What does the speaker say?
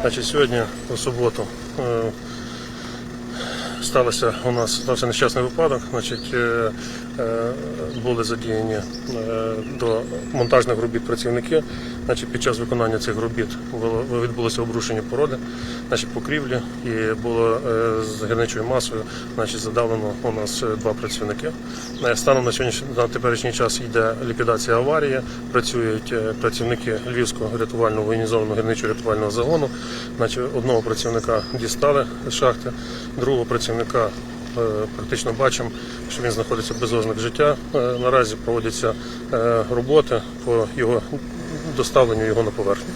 Значить, сьогодні у суботу е, сталося у нас стався нещасний випадок. Значить, е, е, були задіяні е, до монтажних робіт працівники. Значить, під час виконання цих робіт відбулося обрушення породи, значить, покрівлі, і було з гірничою масою значить, задавлено у нас два працівники. Станом на сьогоднішній на теперішній час йде ліквідація аварії. Працюють працівники Львівського рятувального воєнізованого гірничого рятувального загону. Значить, одного працівника дістали з шахти, другого працівника е, практично бачимо, що він знаходиться без ознак життя. Е, Наразі проводяться е, роботи по його доставленню його на поверхню.